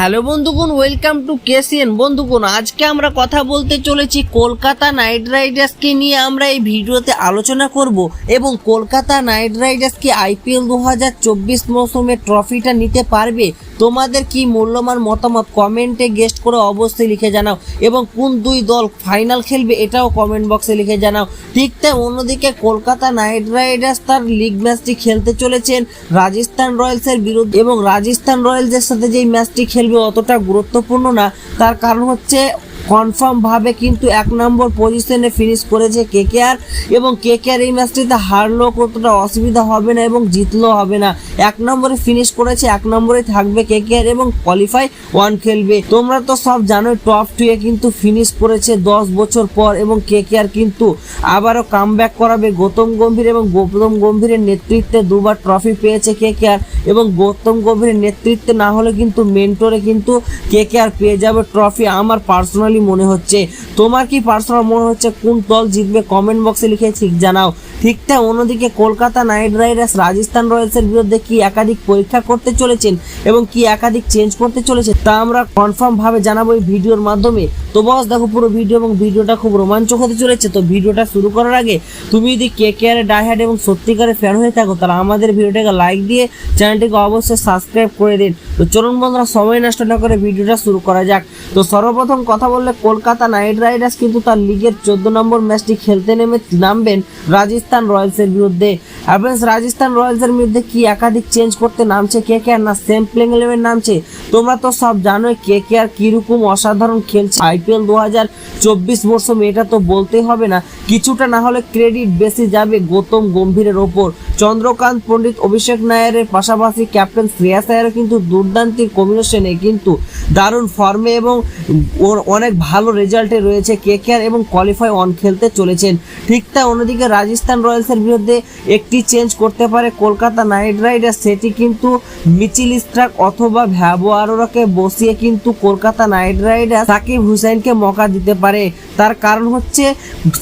Hello বন্ধুগণ welcome to KCN বন্ধুগণ, আজকে আমরা কথা বলতে চলেছি কলকাতা নাইট রাইডার্সকে নিয়ে। আমরা এই ভিডিওতে আলোচনা করব এবং কলকাতা নাইট রাইডার্স কি আইপিএল দু হাজার চব্বিশ মৌসুমে ট্রফিটা নিতে পারবে। তোমাদের কি মূল্যবান মতামত কমেন্টে গেস্ট করে অবশ্যই লিখে জানাও এবং কোন দুই দল ফাইনাল খেলবে এটাও কমেন্ট বক্সে লিখে জানাও। ঠিক তাই অন্যদিকে কলকাতা নাইট রাইডার্স তার লিগ ম্যাচটি খেলতে চলেছেন রাজস্থান রয়্যালসের বিরুদ্ধে এবং রাজস্থান রয়্যালসের সাথে যেই ম্যাচটি খেলবে অতটা গুরুত্বপূর্ণ না। তার কারণ হচ্ছে কনফার্ম ভাবে কিন্তু এক নম্বর পজিশনে ফিনিশ করেছে কেকেআর এবং কেকেআর এই ম্যাচটিতে হারলেও কতটা অসুবিধা হবে না এবং জিতলেও হবে না। এক নম্বরে ফিনিশ করেছে, এক নম্বরে থাকবে কেকেআর এবং কোয়ালিফাই ওয়ান খেলবে। তোমরা তো সব জানোই টপ টুয়ে কিন্তু ফিনিশ করেছে দশ বছর পর এবং কেকেআর কিন্তু আবারও কাম করাবে। গৌতম গম্ভীর এবং গৌতম গম্ভীরের নেতৃত্বে দুবার ট্রফি পেয়েছে কেকেআর এবং গৌতম গম্ভীরের নেতৃত্বে না হলে কিন্তু মেন্টরে কিন্তু কেকেআর পেয়ে যাবে ট্রফি আমার পার্সোনালি মনে হচ্ছে। তোমার কি পার্সোনাল মনে হচ্ছে কোন দল জিতবে? কমেন্ট বক্সে লিখে ঠিক জানাও। ঠিক তাই অন্যদিকে কলকাতা নাইট রাইডার্স রাজস্থান রয়্যালসের বিরুদ্ধে কি একাধিক পরীক্ষা করতে চলেছেন এবং কি একাধিক চেঞ্জ করতে চলেছে তা আমরা কনফার্ম ভাবে জানাব এই ভিডিওর মাধ্যমে। তো বস দেখো পুরো ভিডিও এবং ভিডিওটা খুব রোমাঞ্চক হতে চলেছে। তো ভিডিওটা শুরু করার আগে তুমি যদি কে আর ডাইহার্ড এবং সত্যিকারের ফ্যান হয়ে থাকো, তাহলে আমাদের ভিডিওটাকে লাইক দিয়ে চ্যানেলটিকে অবশ্যই সাবস্ক্রাইব করে দিন। তো চলুন বন্ধুরা, সময় নষ্ট না করে ভিডিওটা শুরু করা যাক। তো সর্বপ্রথম কথা বললে কলকাতা নাইট রাইডার্স কিন্তু তার লিগের চোদ্দ নম্বর ম্যাচটি খেলতে নেমে নামবেন রাজস্থান রয়্যালসের বিরুদ্ধে। অ্যাভেন্স রাজস্থান রয়্যালসের বিরুদ্ধে কি একাধিক চেঞ্জ করতে নামছে কে কে আর না সেম প্লেইং ইলেভেন নামছে? তোমরা তো সব জানোই কে কে আর কীরকম অসাধারণ খেলছে। আইপিএল দু হাজার চব্বিশ মরশুমে এটা তো বলতেই হবে না। কিছুটা না হলে ক্রেডিট বেশি যাবে গৌতম গম্ভীরের ওপর। চন্দ্রকান্ত পণ্ডিত, অভিষেক নায়ারের পাশাপাশি ক্যাপ্টেন শ্রেয়াস আয়ারও কিন্তু দুর্দান্তির কম্বিনেশনে কিন্তু দারুণ ফর্মে এবং ওর অনেক ভালো রেজাল্টে রয়েছে কে কেকেআর এবং কোয়ালিফাই অন খেলতে চলেছেন। ঠিক তা অন্যদিকে রাজস্থান রয়্যালসের বিরুদ্ধে একটি চেঞ্জ করতে পারে কলকাতা নাইট রাইডার্স। সেটি কিন্তু মিচিল স্ট্রাক অথবা ভ্যাবো আরোরাকে বসিয়ে কিন্তু কলকাতা নাইট রাইডার্স সাকিব হুসাইনকে মকা দিতে পারে। তার কারণ হচ্ছে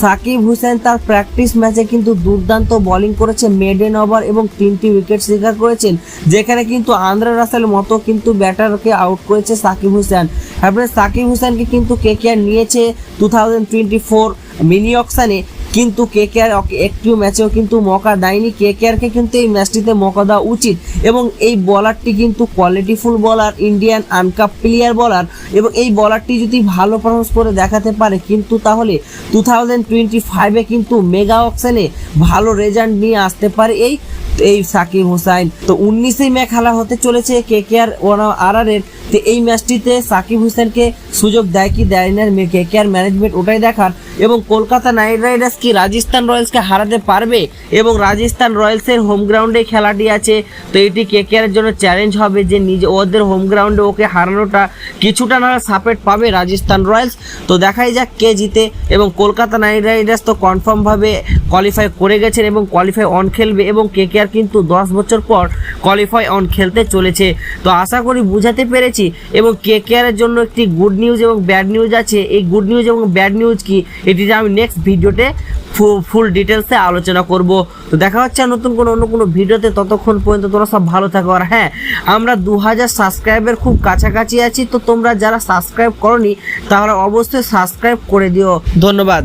সাকিব হুসেন তার প্র্যাকটিস ম্যাচে কিন্তু দুর্দান্ত বোলিং করেছে মেডেন ওভার এবং তিনটি উইকেট শিকার করেছেন, যেখানে কিন্তু আন্দ্রা রাসেল মতো কিন্তু ব্যাটারকে আউট করেছে সাকিব হুসেন তারপরে সাকিব হুসেনকে কিন্তু কে কে নিয়েছে? Two thousand twenty four mini অকশানে কিন্তু কে কে আর একটিও ম্যাচেও কিন্তু মকা দেয়নি। কে কে আরকে কিন্তু এই ম্যাচটিতে মকা দেওয়া উচিত। এবং এই বলারটি কিন্তু কোয়ালিটিফুল বলার ইন্ডিয়ান আনকাপ প্লেয়ার বলার এবং এই বলারটি যদি ভালো পারফরমেন্স করে দেখাতে পারে, কিন্তু তাহলে টু থাউজেন্ড টোয়েন্টি ফাইভে কিন্তু মেগা অকশনে ভালো রেজাল্ট নিয়ে আসতে পারে এই এই সাকিব হোসাইন। তো উনিশেই ম্যাচ খেলা হতে চলেছে কে কে আর আর আর এর তো এই ম্যাচটিতে সাকিব হোসেনকে সুযোগ দেয় কি দেয় না কে কে আর ম্যানেজমেন্ট ওটাই দেখার। এবং কলকাতা নাইট রাইডার্স কি রাজস্থান রয়্যালসকে হারাতে পারবে? এবং রাজস্থান রয়্যালসের হোম গ্রাউন্ডে খেলাটি আছে। তো এটি কে কে এর জন্য চ্যালেঞ্জ হবে যে নিজে, ওদের হোম গ্রাউন্ডে ওকে হারানোটা কিছুটা না সাপোর্ট পাবে রাজস্থান রয়্যালস। তো দেখাই যাক কে জিতে। এবং কলকাতা নাইট রাইডার্স তো কনফার্মভাবে কোয়ালিফাই করে গেছেন এবং কোয়ালিফাই অন খেলবে এবং কে কে আর কিন্তু দশ বছর পর কোয়ালিফাই অন খেলতে চলেছে। তো আশা করি বুঝাতে পেরেছি। এবং কে কে এর জন্য একটি গুড নিউজ এবং ব্যাড নিউজ আছে। এই গুড নিউজ এবং ব্যাড নিউজ কি? এটিতে আমি নেক্সট ভিডিওতে ফুল ডিটেলসে আলোচনা করব। তো দেখা হচ্ছে নতুন কোনো অন্য কোনো ভিডিওতে। ততক্ষণ পর্যন্ত তোমরা সব ভালো থাকো। আর হ্যাঁ আমরা দু হাজার সাবস্ক্রাইবের খুব কাছাকাছি আছি। তো তোমরা যারা সাবস্ক্রাইব করনি তাহলে অবশ্যই সাবস্ক্রাইব করে দিও। ধন্যবাদ।